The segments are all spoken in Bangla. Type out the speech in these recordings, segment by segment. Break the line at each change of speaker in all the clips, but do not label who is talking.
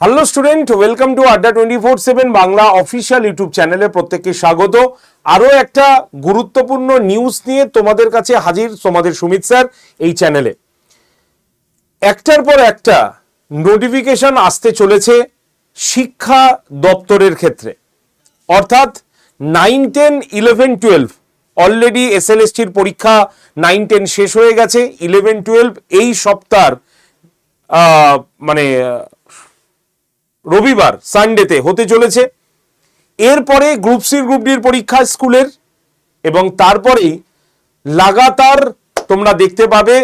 Hello student welcome to Adda twenty four seven Bangla official YouTube চ্যানেলে প্রত্যেককে স্বাগত। আরও একটা গুরুত্বপূর্ণ নিউজ নিয়ে তোমাদের কাছে হাজির, তোমাদের সুমিত স্যার, এই চ্যানেলে একটার পর একটা নোটিফিকেশন আসতে চলেছে শিক্ষা দপ্তরের ক্ষেত্রে। অর্থাৎ nine ten eleven twelve already এসএলএসটির পরীক্ষা নাইন টেন শেষ হয়ে গেছে ইলেভেন টুয়েলভ এই সপ্তাহ মানে রবিবার সানডেতে হতে চলেছে। এরপরে গ্রুপ সি গ্রুপ ডির পরীক্ষা স্কুলের এবং তারপরেই লাগাতার তোমরা দেখতে পাবে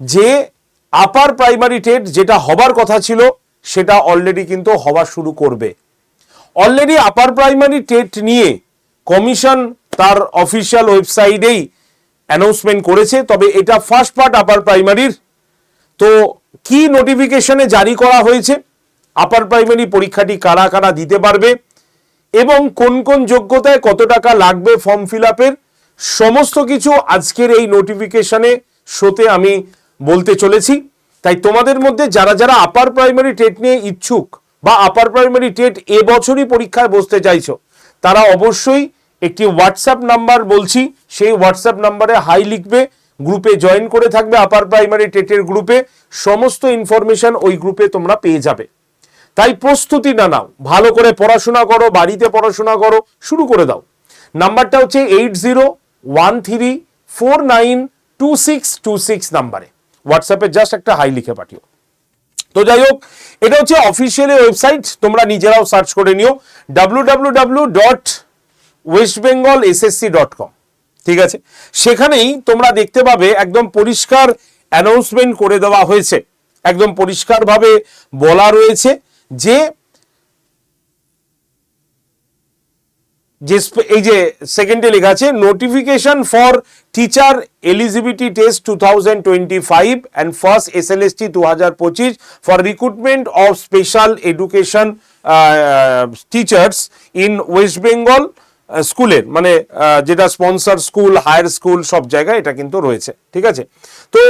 যে আপার প্রাইমারি টেট যেটা হবার কথা ছিল, সেটা অলরেডি কিন্তু হওয়া শুরু করবে। অলরেডি আপার প্রাইমারি টেট নিয়ে কমিশন তার অফিসিয়াল ওয়েবসাইটেই অ্যানাউন্সমেন্ট করেছে, তবে এটা ফার্স্ট পার্ট আপার প্রাইমারির তো কি নোটিফিকেশনে জারি করা হয়েছে? আপার প্রাইমারি পরীক্ষাটি কারা কারা দিতে পারবে এবং কোন কোন যোগ্যতায় কত টাকা লাগবে ফর্ম ফিল আপের সমস্ত কিছু আজকের এই নোটিফিকেশনে শোতে আমি বলতে চলেছি। তাই তোমাদের মধ্যে যারা যারা আপার প্রাইমারি টেট নিয়ে ইচ্ছুক বা আপার প্রাইমারি টেট এবছরই পরীক্ষায় বসতে চাইছো, তারা অবশ্যই একটি হোয়াটসঅ্যাপ নাম্বার বলছি, সেই হোয়াটসঅ্যাপ নাম্বারে হাই লিখবে গ্রুপে জয়েন করে থাকবে আপার প্রাইমারি টেটের গ্রুপে সমস্ত ইনফরমেশন ওই গ্রুপে তোমরা পেয়ে যাবে। তাই প্রস্তুতি না নাও। ভালো করে পড়াশোনা করো, বাড়িতে পড়াশোনা করো, শুরু করে দাও। নাম্বারটা হচ্ছে eight zero one three four nine two six two six নাম্বারে। হোয়াটসঅ্যাপে জাস্ট একটা হাই লিখে পাঠিও। তো যাই হোক, এটা হচ্ছে অফিসিয়ালি ওয়েবসাইট, তোমরা নিজেরাও সার্চ করে নিও W W W dot West Bengal SSC dot com. ঠিক আছে? সেখানেই তোমরা দেখতে পাবে একদম পরিষ্কার অ্যানাউন্সমেন্ট করে দেওয়া হয়েছে। একদম পরিষ্কারভাবে বলা রয়েছে। যে যে এই যে সেকেন্ডে লেখা আছে notification for teacher eligibility test two thousand twenty five and first S L S T দু হাজার পঁচিশ for recruitment of special education teachers in West Bengal স্কুলের মানে যেটা স্পন্সর স্কুল হায়ার স্কুল সব জায়গায় এটা কিন্তু রয়েছে। ঠিক আছে? তো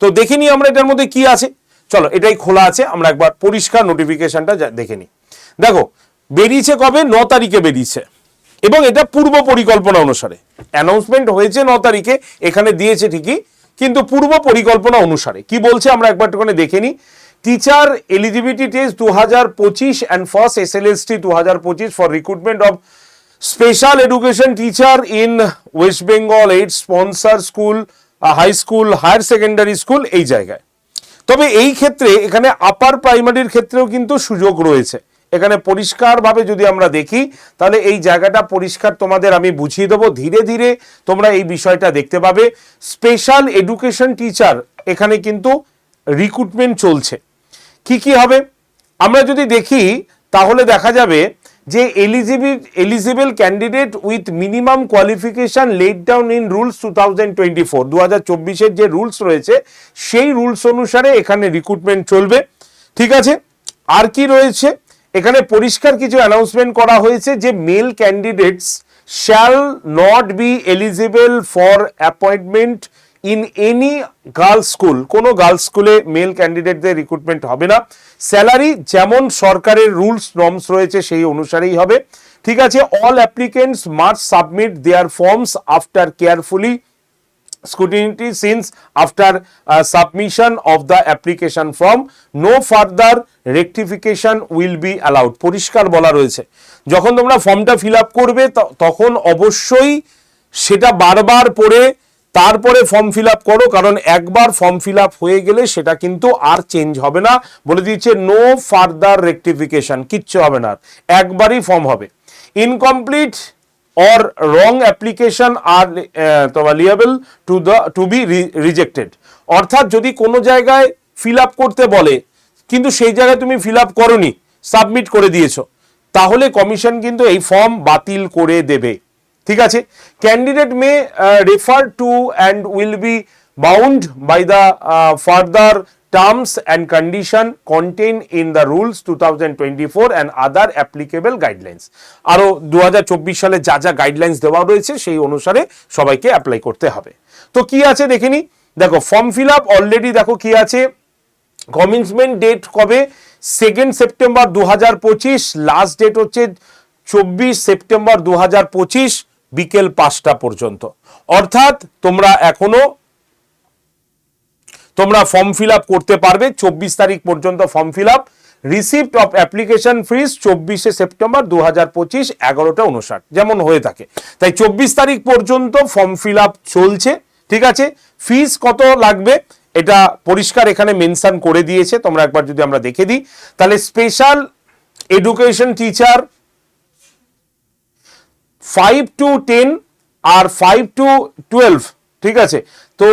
তো দেখে নিই আমরা এটার মধ্যে কি আছে। চলো, এটাই খোলা আছে, আমরা একবার পরিষ্কার নোটিফিকেশনটা দেখে নিই। দেখো, বেরিয়েছে কবে? ন তারিখে বেরিয়েছে। এবং এটা পূর্ব পরিকল্পনা অনুসারে। অ্যানাউন্সমেন্ট হয়েছে ন তারিখে, এখানে দিয়েছে ঠিকই, কিন্তু পূর্ব পরিকল্পনা অনুসারে। কি বলছে আমরা একবার একটুখানি দেখে নিই। টিচার এলিজিবিলিটি টেস্ট দু হাজার পঁচিশ and first S L S T দু হাজার পঁচিশ for recruitment of special education teacher in West Bengal aided sponsored school high school higher secondary school এই জায়গায়। তবে এই ক্ষেত্রে এখানে আপার প্রাইমারির ক্ষেত্রেও কিন্তু সুযোগ রয়েছে। এখানে পরিষ্কারভাবে যদি আমরা দেখি, তাহলে এই জায়গাটা পরিষ্কার তোমাদের আমি বুঝিয়ে দেবো। ধীরে ধীরে তোমরা এই বিষয়টা দেখতে পাবে। স্পেশাল এডুকেশন টিচার এখানে কিন্তু রিক্রুটমেন্ট চলছে। কি কি হবে? আমরা যদি দেখি, তাহলে দেখা যাবে যে eligible eligible candidate with minimum qualification laid down in rules two thousand twenty four দু হাজার চব্বিশের যে রুলস রয়েছে, সেই রুলস অনুসারে এখানে রিক্রুটমেন্ট চলবে। ঠিক আছে? আর কি রয়েছে? এখানে পরিষ্কার কিছু অ্যানাউন্সমেন্ট করা হয়েছে যে male candidates shall not be eligible for appointment in any girls school, কোনো গার্লস স্কুলে মেল ক্যান্ডিডেটদের রিক্রুটমেন্ট হবে না। স্যালারি যেমন সরকারের রুলস নর্মস রয়েছে, সেই অনুসারেই হবে। ঠিক আছে all applicants must submit their forms after carefully scrutiny since after submission of the the form no no further will be allowed পরিষ্কার বলা রয়েছে। যখন তোমরা ফর্মটা ফিল আপ করবে তখন অবশ্যই সেটা বারবার পড়ে তারপরে ফর্ম ফিল আপ করো, কারণ একবার ফর্ম ফিল আপ হয়ে গেলে সেটা কিন্তু আর চেঞ্জ হবে না। বলে দিচ্ছে নো ফার্দার রেকটিফিকেশন কিচ্ছু হবে না। একবারই ফর্ম হবে। ইনকমপ্লিট অর রং অ্যাপ্লিকেশন আর তোমার liable to the, to be rejected অর্থাৎ যদি কোনো জায়গায় ফিল আপ করতে বলে, কিন্তু সেই জায়গায় তুমি ফিল আপ করনি সাবমিট করে দিয়েছ, তাহলে কমিশন কিন্তু এই ফর্ম বাতিল করে দেবে। ঠিক আছে? Candidate may refer to and will be bound by the further terms and condition contained in the rules two thousand twenty four and other applicable guidelines আরও দু হাজার চব্বিশ সালে যা যা গাইডলাইন্স দেওয়া রয়েছে, সেই অনুসারে সবাইকে অ্যাপ্লাই করতে হবে। তো কি আছে দেখে নি? দেখো ফর্ম ফিল আপ অলরেডি দেখো কি আছে। কমিটমেন্ট ডেট কবে? সেকেন্ড সেপ্টেম্বর দু হাজার পঁচিশ লাস্ট ডেট হচ্ছে চব্বিশ সেপ্টেম্বর দু হাজার পঁচিশ। বিকেল পাঁচটা পর্যন্ত। অর্থাৎ তোমরা এখনও তোমরা ফর্ম ফিল করতে পারবে, চব্বিশ তারিখ পর্যন্ত form fill up. Receipt of application fees চব্বিশে সেপ্টেম্বর দু হাজার পঁচিশ এগারোটা উনষাট যেমন হয়ে থাকে। তাই চব্বিশ তারিখ পর্যন্ত ফর্ম ফিল চলছে, ঠিক আছে? ফিস কত লাগবে এটা পরিষ্কার এখানে মেনশন করে দিয়েছে, তোমরা একবার যদি আমরা দেখে দিই। তাহলে special education teacher five to ten R five to twelve ঠিক আছে? তো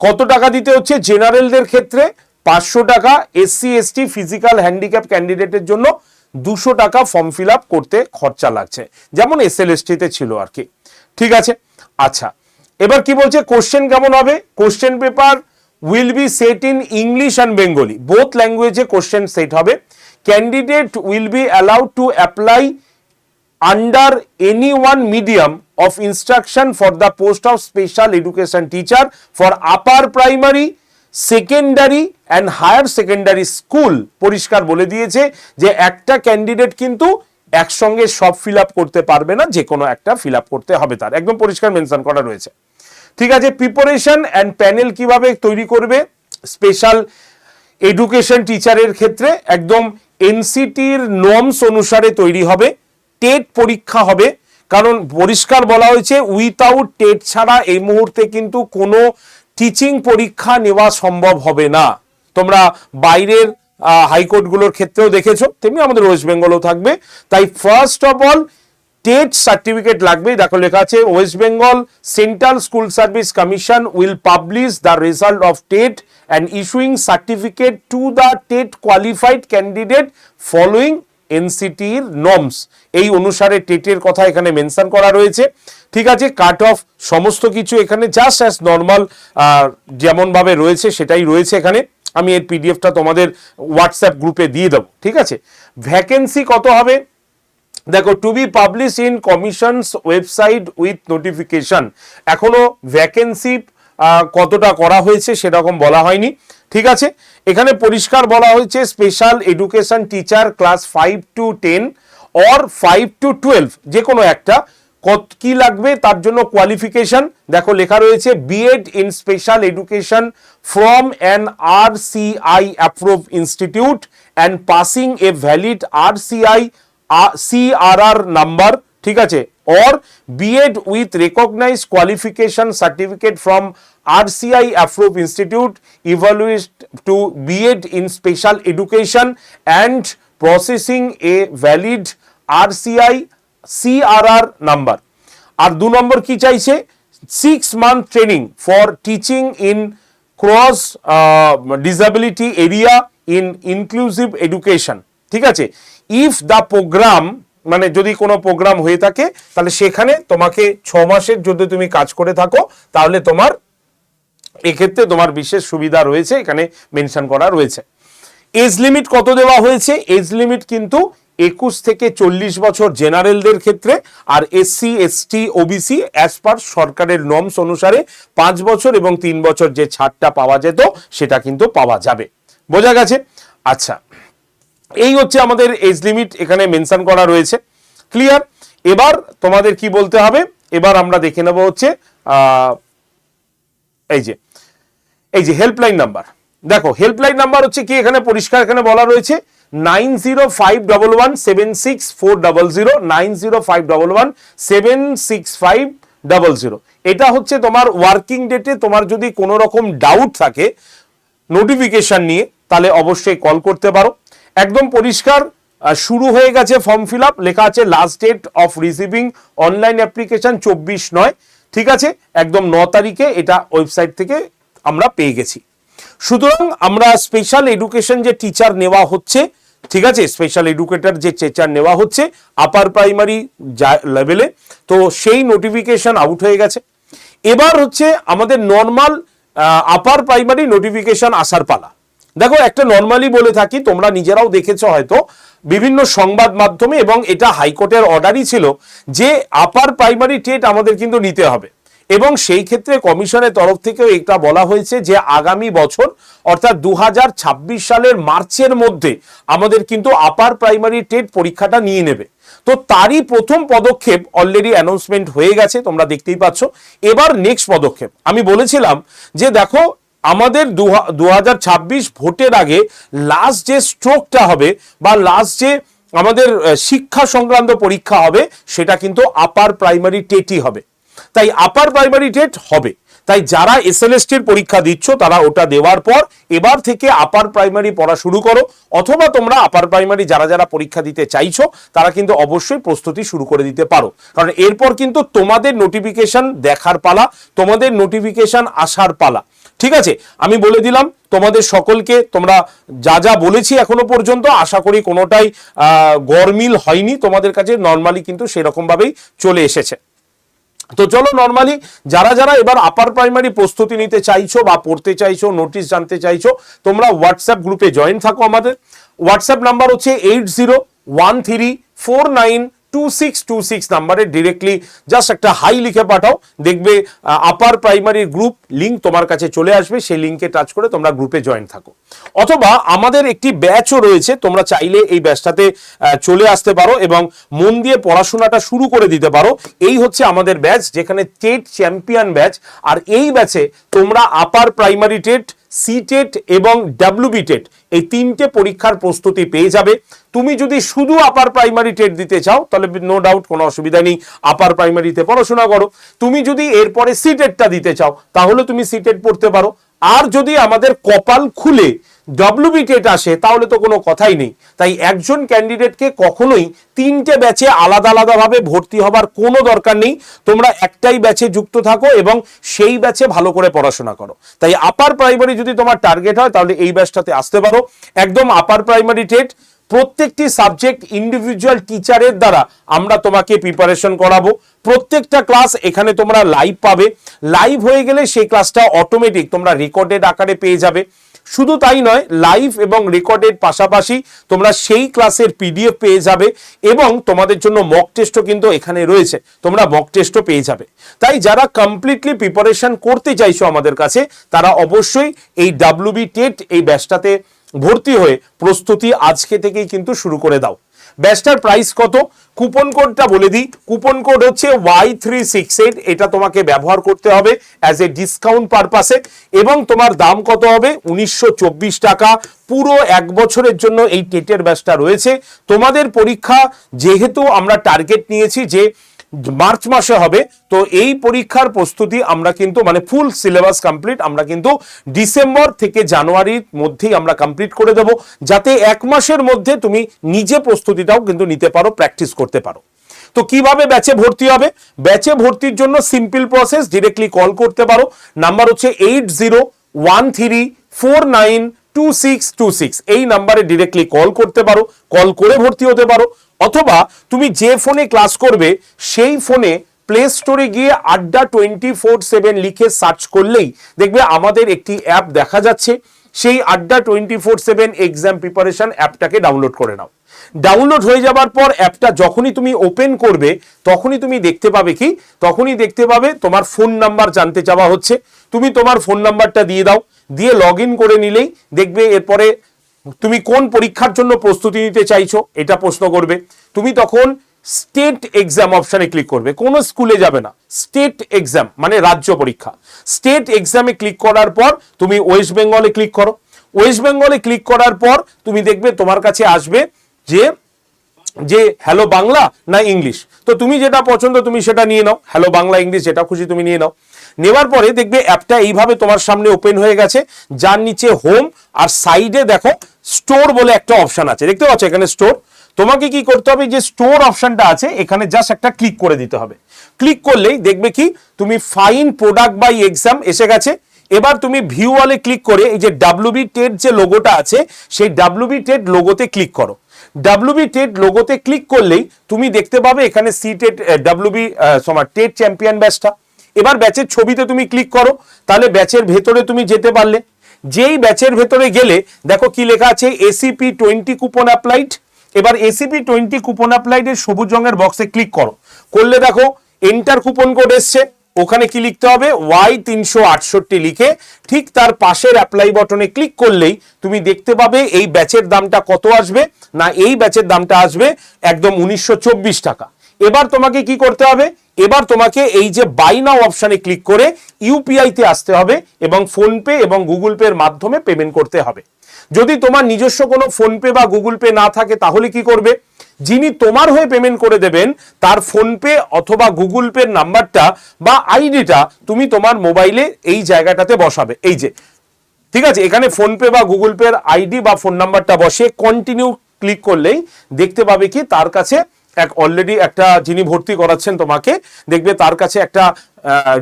কত টাকা দিতে হচ্ছে? জেনারেলদের ক্ষেত্রে পাঁচশো টাকা এসসি এসটি ফিজিক্যাল হ্যান্ডিক্যাপ ক্যান্ডিডেটের জন্য দুশো টাকা ফর্ম ফিল আপ করতে খরচা লাগছে। যেমন এস এল তে ছিল আর কি। ঠিক আছে? আচ্ছা এবার কি বলছে? কোশ্চেন কেমন হবে? Question paper will be set in English and Bengali both ল্যাঙ্গুয়েজে কোশ্চেন সেট হবে। Candidate will be allowed to apply under any one medium of instruction for the post of special education teacher for upper primary secondary and higher secondary school পরিষ্কার বলে দিয়েছে যে একটা ক্যান্ডিডেট কিন্তু একসঙ্গে সব ফিল করতে পারবে না, যে কোনো একটা ফিল করতে হবে তার। একদম পরিষ্কার মেনশন করা রয়েছে। ঠিক আছে প্রিপারেশন অ্যান্ড প্যানেল কীভাবে তৈরি করবে? স্পেশাল এডুকেশন টিচারের ক্ষেত্রে একদম এনসিটির নর্মস অনুসারে তৈরি হবে। টেট পরীক্ষা হবে। কারণ পরিষ্কার বলা হয়েছে উইথাউট টেট ছাড়া এই মুহূর্তে কিন্তু কোনো টিচিং পরীক্ষা নেওয়া সম্ভব হবে না। তোমরা বাইরের হাইকোর্টগুলোর ক্ষেত্রেও দেখেছ, তেমনি আমাদের ওয়েস্ট বেঙ্গলও থাকবে। তাই first of all TET certificate লাগবে। দেখো লেখা আছে West Bengal central school service commission will publish the result of TET and issuing certificate to the TET qualified candidate following এনসিটির norms এই অনুসারে টেটের কথা এখানে মেনশন করা রয়েছে। ঠিক আছে কাট অফ সমস্ত কিছু এখানে জাস্ট অ্যাজ নর্মাল যেমনভাবে রয়েছে সেটাই রয়েছে এখানে। আমি এর পিডিএফটা তোমাদের হোয়াটসঅ্যাপ গ্রুপে দিয়ে দেবো, ঠিক আছে? ভ্যাকেন্সি কত হবে? দেখো to be publish in commissions website with notification এখনও ভ্যাকেন্সি কতটা করা হয়েছে সেরকম বলা হয়নি। ঠিক আছে? এখানে পরিষ্কার বলা হয়েছে special education teacher class five to ten or five to twelve যে কোনো একটা। কত কি লাগবে? তার জন্য কোয়ালিফিকেশন দেখো লেখা রয়েছে B Ed in special education from an R CI approve institute and passing a valid R CI CRR number ঠিক আছে or B.Ed with recognized qualification certificate from RCI approved institute evaluate to B.Ed in special education and processing a valid RCI CRR number আর দু নম্বর কি চাইছে six month training for teaching in cross disability area in inclusive education ঠিক আছে ইফ দ্য প্রোগ্রাম মানে যদি কোনো প্রোগ্রাম হয়ে থাকে, তাহলে সেখানে তোমাকে ছ মাসের যদি তুমি কাজ করে থাকো, তাহলে তোমার, এক্ষেত্রে তোমার বিশেষ সুবিধা রয়েছে, এখানে মেনশন করা রয়েছে। এজ লিমিট কত দেওয়া হয়েছে? এজ লিমিট কিন্তু একুশ থেকে চল্লিশ বছর জেনারেলদের ক্ষেত্রে আর SC ST OBC as per সরকারের নর্মস অনুসারে পাঁচ বছর এবং তিন বছর যে ছাড়টা পাওয়া যেত, সেটা কিন্তু পাওয়া যাবে। বোঝা গেছে? আচ্ছা এই হচ্ছে আমাদের এজ লিমিট এখানে মেনশন করা রয়েছে। ক্লিয়ার এবার তোমাদের কি বলতে হবে? এবার আমরা দেখে নেব হচ্ছে এই যে এই যে হেল্পলাইন নাম্বার দেখো হেল্পলাইন নাম্বার হচ্ছে কি? এখানে পরিষ্কার এখানে বলা রয়েছে nine zero five double one seven six four zero nine zero five double one seven six five double zero এটা হচ্ছে তোমার ওয়ার্কিং ডেটে তোমার যদি কোনো রকম ডাউট থাকে নোটিফিকেশন নিয়ে, তাহলে অবশ্যই কল করতে পারো। একদম পরিষ্কার শুরু হয়ে গেছে ফর্ম ফিল আপ লেখা আছে last date of receiving online application চব্বিশ নয়, ঠিক আছে? একদম ন তারিখে এটা ওয়েবসাইট থেকে আমরা পেয়ে গেছি। সুতরাং আমরা স্পেশাল এডুকেশন যে টিচার নেওয়া হচ্ছে, ঠিক আছে? স্পেশাল এডুকেটর যে টিচার নেওয়া হচ্ছে আপার প্রাইমারি লেভেলে তো সেই নোটিফিকেশন আউট হয়ে গেছে। এবার হচ্ছে আমাদের নর্মাল আপার প্রাইমারি নোটিফিকেশন আসার পালা। দেখো, একটা নর্মালি বলে থাকি, তোমরা নিজেরাও দেখেছ হয়তো, বিভিন্ন সংবাদ মাধ্যমে এবং এটা হাইকোর্টের অর্ডারই ছিল যে আপার প্রাইমারি টেট আমাদের কিন্তু নিতে হবে। এবং সেই ক্ষেত্রে কমিশনের তরফ থেকেও এটা বলা হয়েছে যে আগামী বছর, অর্থাৎ দু হাজার ছাব্বিশ সালের মার্চের মধ্যে আমাদের কিন্তু আপার প্রাইমারি টেট পরীক্ষাটা নিয়ে নেবে। তো তারই প্রথম পদক্ষেপ অলরেডি অ্যানাউন্সমেন্ট হয়ে গেছে, তোমরা দেখতেই পাচ্ছ। এবার নেক্সট পদক্ষেপ। আমি বলেছিলাম যে দেখো আমাদের দু হাজার ছাব্বিশ ভোটের আগে লাস্ট যে স্ট্রোকটা হবে বা লাস্ট যে আমাদের শিক্ষা সংক্রান্ত পরীক্ষা হবে, সেটা কিন্তু আপার প্রাইমারি টেটই হবে। তাই আপার প্রাইমারি টেট হবে। তাই যারা এসএলএসটির পরীক্ষা দিচ্ছ, তারা ওটা দেওয়ার পর এবার থেকে আপার প্রাইমারি পড়া শুরু করো। অথবা তোমরা আপার প্রাইমারি যারা যারা পরীক্ষা দিতে চাইছো, তারা কিন্তু অবশ্যই প্রস্তুতি শুরু করে দিতে পারো। কারণ এরপর কিন্তু তোমাদের নোটিফিকেশন দেখার পালা, তোমাদের নোটিফিকেশন আসার পালা। ঠিক আছে, আমি বলে দিলাম, তোমাদের সকলকে তোমরা যা যা বলেছি এখনও পর্যন্ত, আশা করি কোনোটাই গরমিল হয়নি তোমাদের কাছে নর্মালি কিন্তু সেরকম ভাবেই চলে এসেছে। তো চলো নর্মালি যারা যারা এবার আপার প্রাইমারি প্রস্তুতি নিতে চাইছো বা পড়তে চাইছো নোটিশ জানতে চাইছো, তোমরা হোয়াটসঅ্যাপ গ্রুপে জয়েন থাকো আমাদের। হোয়াটসঅ্যাপ নাম্বার হচ্ছে eight zero one three four nine two six two six নাম্বারে ডিরেক্টলি জাস্ট একটা হাই লিখে পাঠাও। দেখবে আপার প্রাইমারি গ্রুপ লিঙ্ক তোমার কাছে চলে আসবে, সেই লিঙ্কে টাচ করে তোমরা গ্রুপে জয়েন থাকো। অথবা আমাদের একটি ব্যাচও রয়েছে, তোমরা চাইলে এই ব্যাচটাতে চলে আসতে পারো এবং মন দিয়ে পড়াশোনাটা শুরু করে দিতে পারো। এই হচ্ছে আমাদের ব্যাচ যেখানে টেট চ্যাম্পিয়ন ব্যাচ আর এই ব্যাচে তোমরা upper primary TET C TET এবং ডাব্লুবিটেট এই তিনটে পরীক্ষার প্রস্তুতি পেয়ে যাবে। তুমি যদি শুধু আপার প্রাইমারি টেট দিতে চাও, তাহলে নো ডাউট কোনো অসুবিধা নেই। আপার প্রাইমারিতে পড়াশোনা করো। তুমি যদি এরপরে সিটেটটা দিতে চাও, তাহলে তুমি সিটেট পড়তে পারো। আর যদি আমাদের কপাল খুলে ডব্লিউবি টেট আসে, তাহলে তো কোনো কথাই নেই। তাই একজন ক্যান্ডিডেটকে কখনোই তিনটে ব্যাচে আলাদা আলাদাভাবে ভর্তি হবার কোনো দরকার নেই। তোমরা একটাই ব্যাচে যুক্ত থাকো এবং সেই ব্যাচে ভালো করে পড়াশোনা করো। তাই আপার প্রাইমারি যদি তোমার টার্গেট হয়, তাহলে এই ব্যাচটাতে আসতে পারো। একদম আপার প্রাইমারি টেট প্রত্যেকটি সাবজেক্ট ইন্ডিভিজুয়াল টিচারের দ্বারা আমরা তোমাকে প্রিপারেশন করাবো। প্রত্যেকটা ক্লাস এখানে তোমরা লাইভ পাবে। লাইভ হয়ে গেলে সেই ক্লাসটা অটোমেটিক তোমরা রেকর্ডেড আকারে পেয়ে যাবে। শুধু তাই নয় লাইভ এবং রেকর্ডের পাশাপাশি তোমরা সেই ক্লাসের পিডিএফ পেয়ে যাবে এবং তোমাদের জন্য মক টেস্টও কিন্তু এখানে রয়েছে। তোমরা মক টেস্টও পেয়ে যাবে। তাই যারা কমপ্লিটলি প্রিপারেশন করতে চাইছো আমাদের কাছে, তারা অবশ্যই এই ডাব্লিউবি টেট এই ব্যাচটাতে ভর্তি হয়ে প্রস্তুতি আজকে থেকেই কিন্তু শুরু করে দাও। ব্যাচটার প্রাইস কত? কুপন কোডটা বলে দিই। কুপন কোড হচ্ছে ওয়াই থ্রি সিক্স এইট এটা তোমাকে ব্যবহার করতে হবে অ্যাজ এ ডিসকাউন্ট পারপাসে এবং তোমার দাম কত হবে? উনিশশো চব্বিশ টাকা। পুরো এক বছরের জন্য এই টেটের ব্যাচটা রয়েছে। তোমাদের পরীক্ষা যেহেতু আমরা টার্গেট নিয়েছি যে মার্চ মাসে হবে, তো এই পরীক্ষার প্রস্তুতি আমরা কিন্তু মানে ফুল সিলেবাস কমপ্লিট আমরা কিন্তু ডিসেম্বর থেকে জানুয়ারির মধ্যেই আমরা কমপ্লিট করে দেব, যাতে এক মাসের মধ্যে তুমি নিজে প্রস্তুতিটাও কিন্তু নিতে পারো প্র্যাকটিস করতে পারো। তো কীভাবে ব্যাচে ভর্তি হবে? ব্যাচে ভর্তির জন্য সিম্পল প্রসেস ডিরেক্টলি কল করতে পারো। নাম্বার হচ্ছে eight zero one three four nine two six two six এই নাম্বারে ডিরেক্টলি কল করতে পারো কল করে ভর্তি হতে পারো। অথবা তুমি যে ফোনে ক্লাস করবে, সেই ফোনে প্লে স্টোরে গিয়ে আড্ডা টোয়েন্টি ফোর সেভেন লিখে সার্চ করলেই দেখবে আমাদের একটি অ্যাপ দেখা যাচ্ছে। সেই Adda twenty four seven exam preparation অ্যাপটাকে download করে নাও। ডাউনলোড হয়ে যাবার পর অ্যাপটা যখনই তুমি ওপেন করবে, তখনই তুমি দেখতে পাবে কি? তখনই দেখতে পাবে তোমার ফোন নাম্বার জানতে চাওয়া হচ্ছে। তুমি তোমার ফোন নাম্বারটা দিয়ে দাও। দিয়ে লগ করে নিলেই দেখবে এরপরে তুমি কোন পরীক্ষার জন্য প্রস্তুতি নিতে চাইছো, এটা প্রশ্ন করবে। তুমি তখন স্টেট এক্সাম অপশানে ক্লিক করবে। কোনো স্কুলে যাবে না। স্টেট এক্সাম মানে রাজ্য পরীক্ষা। স্টেট এক্সামে ক্লিক করার পর তুমি ওয়েস্ট বেঙ্গলে ক্লিক করো। ওয়েস্ট বেঙ্গলে ক্লিক করার পর তুমি দেখবে তোমার কাছে আসবে যে যে হ্যালো বাংলা না ইংলিশ তো তুমি যেটা পছন্দ তুমি সেটা নিয়ে নাও। হ্যালো বাংলা ইংলিশ যেটা খুশি তুমি নিয়ে নাও। নেওয়ার পরে দেখবে অ্যাপটা এইভাবে তোমার সামনে ওপেন হয়ে গেছে। যার নিচে হোম আর সাইডে দেখো স্টোর বলে একটা অপশন আছে। দেখতে পাচ্ছ এখানে স্টোর তোমাকে কি করতে হবে? যে স্টোর অপশনটা আছে, এখানে জাস্ট একটা ক্লিক করে দিতে হবে। ক্লিক করলেই দেখবে কি? তুমি ফাইন প্রোডাক্ট বাই এক্সাম এসে গেছে। এবার তুমি ভিউ ওয়ালে ক্লিক করে এই যে ডাব্লিউবি টেড যে লোগোটা আছে, সেই ডাব্লিউবি টেড লোগোতে ক্লিক করো। ডাব্লিউবি টেট লোগোতে ক্লিক করলেই তুমি দেখতে পাবে এখানে সি টেট ডাব্লিউবি সমার টেট চ্যাম্পিয়ন ব্যাচটা এবার ব্যাচের ছবিতে তুমি ক্লিক করো, তাহলে ব্যাচের ভেতরে তুমি যেতে পারলে। যেই ব্যাচের ভেতরে গেলে, দেখো কি লেখা আছে এসিপি টোয়েন্টি কুপন অ্যাপ্লাইড এবার এসিপি টোয়েন্টি কুপন অ্যাপ্লাইডের সবুজ রঙের বক্সে ক্লিক করো। করলে দেখো এন্টার কুপন কোড এসছে। ওখানে কি লিখতে হবে? ওয়াই তিনশো আটষট্টি লিখে ঠিক তার পাশের অ্যাপ্লাই বটনে ক্লিক করলেই তুমি দেখতে পাবে এই ব্যাচের দামটা কত আসবে না এই ব্যাচের দামটা আসবে একদম উনিশশো চব্বিশ টাকা। এবার তোমাকে কি করতে হবে? এবার তোমাকে এই যে বাই নাও অপশানে ক্লিক করে ইউপিআইতে আসতে হবে এবং ফোনপে এবং গুগল পের মাধ্যমে পেমেন্ট করতে হবে। যদি তোমার নিজস্ব কোনো ফোনপে বা গুগল পে না থাকে তাহলে কি করবে? যিনি তোমার হয়ে পেমেন্ট করে দেবেন, তার ফোনপে অথবা গুগল পের নাম্বারটা বা আইডিটা তুমি তোমার মোবাইলে এই জায়গাটাতে বসাবে। এই যে, ঠিক আছে? এখানে ফোনপে বা গুগল পের আইডি বা ফোন নাম্বারটা বসে কন্টিনিউ ক্লিক করলেই দেখতে পাবে কি, তার কাছে এক অলরেডি একটা যিনি ভর্তি করাচ্ছেন তোমাকে, দেখবে তার কাছে একটা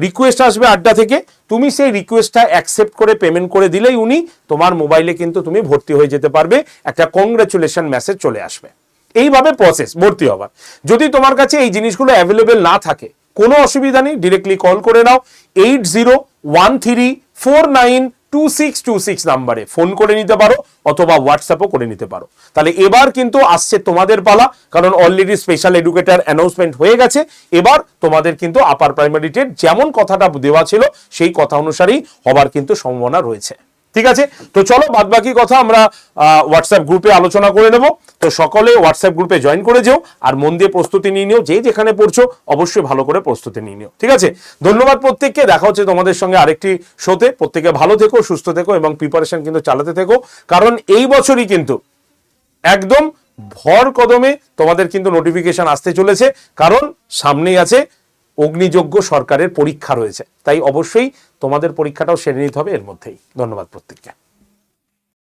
রিকোয়েস্ট আসবে আড্ডা থেকে। তুমি সেই রিকোয়েস্টটা অ্যাকসেপ্ট করে পেমেন্ট করে দিলেই উনি তোমার মোবাইলে কিন্তু তুমি ভর্তি হয়ে যেতে পারবে। একটা কংগ্রেচুলেশন মেসেজ চলে আসবে। এইভাবে প্রসেস ভর্তি হবার। যদি তোমার কাছে এই জিনিসগুলো অ্যাভেলেবেল না থাকে, কোনো অসুবিধা নেই ডিরেক্টলি কল করে নাও eight zero one three four nine two six two six নাম্বারে ফোন করে নিতে পারো, অথবা হোয়াটসঅ্যাপও করে নিতে পারো। তাহলে এবার কিন্তু আসছে তোমাদের পালা, কারণ অলরেডি স্পেশাল এডুকেটার অ্যানাউন্সমেন্ট হয়ে গেছে। এবার তোমাদের কিন্তু আপার প্রাইমারি টেট যেমন কথাটা দেওয়া ছিল, সেই কথা অনুসারেই হবার কিন্তু সম্ভাবনা রয়েছে। ঠিক আছে? তো চলো বাদ বাকি কথা আমরা হোয়াটসঅ্যাপ গ্রুপে আলোচনা করে নেব। তো সকলে হোয়াটসঅ্যাপ গ্রুপে জয়েন করে যেও আর মন দিয়ে প্রস্তুতি নিয়ে নিও। যে যেখানে পড়ছো, অবশ্যই ভালো করে প্রস্তুতি নিয়ে নিও। ঠিক আছে? ধন্যবাদ প্রত্যেককে। দেখা হচ্ছে তোমাদের সঙ্গে আরেকটি শোতে প্রত্যেকে ভালো থেকো, সুস্থ থেকো এবং প্রিপারেশন কিন্তু চালাতে থেকো। কারণ এই বছরই কিন্তু একদম ভর কদমে তোমাদের কিন্তু নোটিফিকেশন আসতে চলেছে। কারণ সামনেই আছে অগ্নিযোগ্য সরকারের পরীক্ষা রয়েছে। তাই অবশ্যই তোমাদের পরীক্ষাটাও সেরে নিতে হবে। এর মধ্যেই ধন্যবাদ প্রত্যেককে।